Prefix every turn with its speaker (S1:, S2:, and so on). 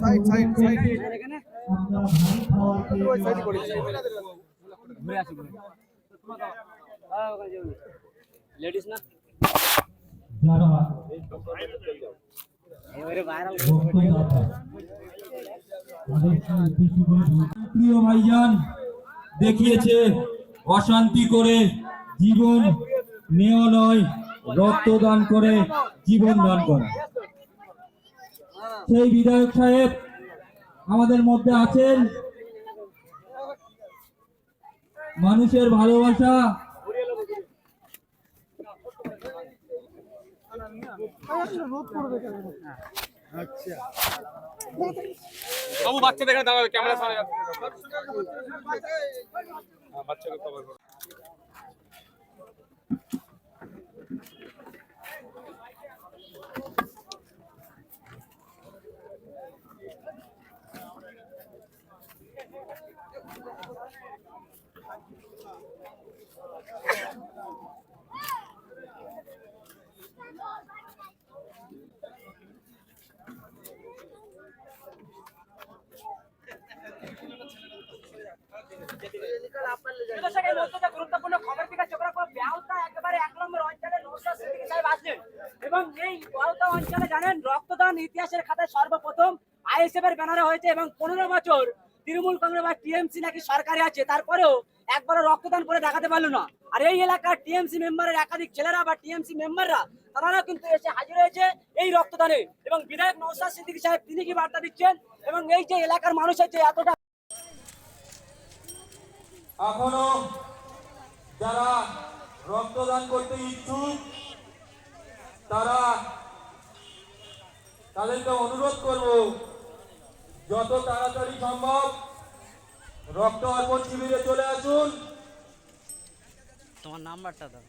S1: Side side
S2: ঘুরে আসি ঘুরে। লেডিস না?
S1: যারা
S2: এবারে ভাইরাল
S1: প্রিয় ভাইজান দেখিয়েছে অশান্তি করে জীবন নেওয়া নয় রক্তদান করে জীবন দান করা। সেই বিধায়ক সাহেব আমাদের মধ্যে আছেন। মানুষের ভালোবাসা।
S3: বাচ্চা দেখে দাঁড়াবে ক্যামেরা সামনে হ্যাঁ, বাচ্চাকে কভার
S2: গুরুত্বপূর্ণ একেবারে এক নম্বর এবং এই অঞ্চলে জানেন, রক্তদান ইতিহাসের খাতায় সর্বপ্রথম ব্যানারে হয়েছে এবং পনেরো বছর তৃণমূল কংগ্রেস বা নাকি সরকারে আছে। তারপরেও একবারও রক্তদান করে দেখাতে পারল না। আর এই এলাকার টিএমসি মেম্বারের একাধিক ছেলেরা বা টিএমসি মেম্বাররা তারা কিন্তু এসে হাজির হয়েছে এই রক্তদানে। এবং বিধায়ক নৌসাদ সিদ্দিকী সাহেব, তিনি কি বার্তা দিচ্ছেন? এবং এই যে এলাকার মানুষের যে এতটা
S4: এখনও যারা রক্তদান করতে ইচ্ছুক, তারা তাদেরকে অনুরোধ করব, যত তাড়াতাড়ি সম্ভব রক্ত অর্পণ শিবিরে চলে আসুন।
S2: তোমার নাম্বারটা দাও।